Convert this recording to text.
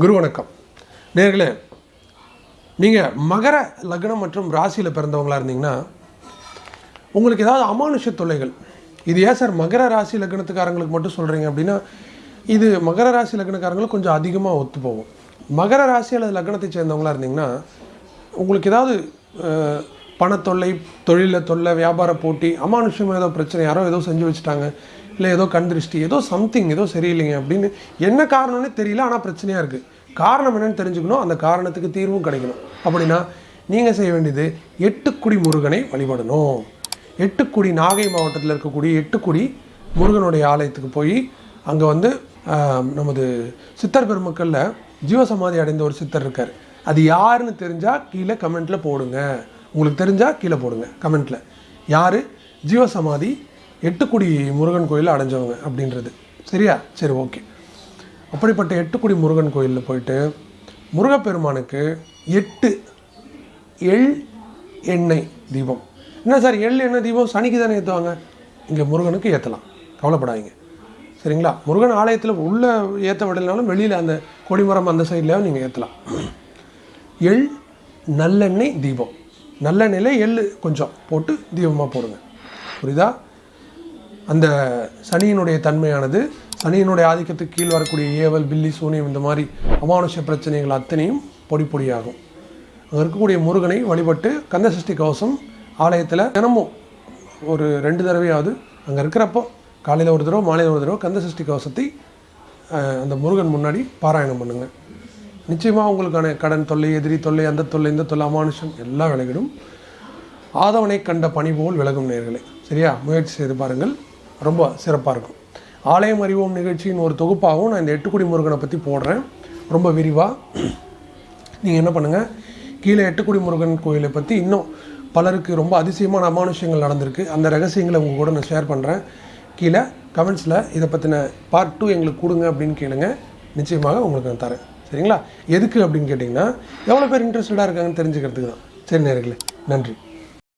குரு வணக்கம் நேர்களே நீங்கள் மகர லக்னம் மற்றும் ராசியில் பிறந்தவங்களா இருந்தீங்கன்னா உங்களுக்கு ஏதாவது அமானுஷ தொல்லைகள். இது ஏன் சார் மகர ராசி லக்னத்துக்காரங்களுக்கு மட்டும் சொல்கிறீங்க அப்படின்னா இது மகர ராசி லக்னக்காரங்களுக்கு கொஞ்சம் அதிகமாக ஒத்து போகும். மகர ராசி அல்லது லக்னத்தை சேர்ந்தவங்களா இருந்தீங்கன்னா உங்களுக்கு ஏதாவது பணத்தொல்லை தொழிலில் தொல்லை வியாபார போட்டி அமானுஷமாக ஏதோ பிரச்சனை யாரோ ஏதோ செஞ்சு வச்சுட்டாங்க. இல்லை ஏதோ கண் திருஷ்டி ஏதோ சம்திங் ஏதோ சரியில்லைங்க அப்படின்னு என்ன காரணம்னு தெரியல ஆனால் பிரச்சனையாக இருக்குது காரணம் என்னென்னு தெரிஞ்சுக்கணும் அந்த காரணத்துக்கு தீர்வும் கிடைக்கணும். அப்படின்னா நீங்கள் செய்ய வேண்டியது எட்டுக்குடி முருகனை வழிபடணும். எட்டுக்குடி நாகை மாவட்டத்தில் இருக்கக்கூடிய எட்டுக்குடி முருகனுடைய ஆலயத்துக்கு போய் அங்கே வந்து நமது சித்தர் பெருமக்களில் ஜீவசமாதி அடைந்த ஒரு சித்தர் இருக்கார். அது யாருன்னு தெரிஞ்சால் கீழே கமெண்ட்டில் போடுங்க. உங்களுக்கு தெரிஞ்சால் கீழே போடுங்க கமெண்ட்டில் யார்? ஜீவசமாதி எட்டுக்குடி முருகன் கோயிலில் அடைஞ்சவங்க அப்படின்றது. சரியா? சரி ஓகே. அப்படிப்பட்ட எட்டுக்குடி முருகன் கோயிலில் போயிட்டு முருகப்பெருமானுக்கு எட்டு எள் எண்ணெய் தீபம். என்ன சார் எள் எண்ணெய் தீபம் சனிக்கு தானே ஏற்றுவாங்க இங்கே முருகனுக்கு ஏற்றலாம் கவலைப்படாதீங்க. சரிங்களா? முருகன் ஆலயத்தில் உள்ளே ஏற்ற விடலைனாலும் வெளியில் அந்த கொடிமரம் அந்த சைட்லேயும் நீங்கள் ஏற்றலாம் எள் நல்லெண்ணெய் தீபம். நல்லெண்ணெயில் எள் கொஞ்சம் போட்டு தீபமாக போடுங்க. புரியுதா? அந்த சனியினுடைய தன்மையானது சனியினுடைய ஆதிக்கத்துக்கு கீழ் வரக்கூடிய ஏவல் பில்லி சூனியம் இந்த மாதிரி அமானுஷ பிரச்சனைகள் அத்தனையும் பொடி பொடியாகும். அங்கே இருக்கக்கூடிய முருகனை வழிபட்டு கந்தசஷ்டி கவசம் ஆலயத்தில் தினமும் ஒரு ரெண்டு தடவையாவது அங்கே இருக்கிறப்போ காலையில் ஒரு தடவை மாலையில் ஒரு தடவை கந்தசஷ்டி கவசத்தை அந்த முருகன் முன்னாடி பாராயணம் பண்ணுங்கள் நிச்சயமாக உங்களுக்கான கடன் தொல்லை எதிரி தொல்லை அந்த தொல்லை இந்த தொல்லை அமானுஷம் எல்லாம் விலகிடும். ஆதவனை கண்ட பணி போல் விலகும் நேர்களை. சரியா? முயற்சி செய்து பாருங்கள். ரொம்ப சிறப்பாக இருக்கும். ஆலயம் அறிவோம் நிகழ்ச்சியின் ஒரு தொகுப்பாகவும் நான் இந்த எட்டுக்குடி முருகனை பற்றி போடுறேன். ரொம்ப விரிவாக நீங்கள் என்ன பண்ணுங்கள் கீழே எட்டுக்குடி முருகன் கோயிலை பற்றி இன்னும் பலருக்கு ரொம்ப அதிசயமான அமானுஷங்கள் நடந்திருக்கு. அந்த ரகசியங்களை உங்கள் கூட நான் ஷேர் பண்ணுறேன் கீழே கமெண்ட்ஸில் இதை பற்றின பார்ட் டூ எங்களுக்கு கொடுங்க அப்படின்னு கேளுங்க. நிச்சயமாக உங்களுக்கு நான் தரேன். சரிங்களா? எதுக்கு அப்படின்னு கேட்டிங்கன்னா எவ்வளோ பேர் இன்ட்ரெஸ்டடாக இருக்காங்கன்னு தெரிஞ்சுக்கிறதுக்கு தான். சரி நேர்களே நன்றி.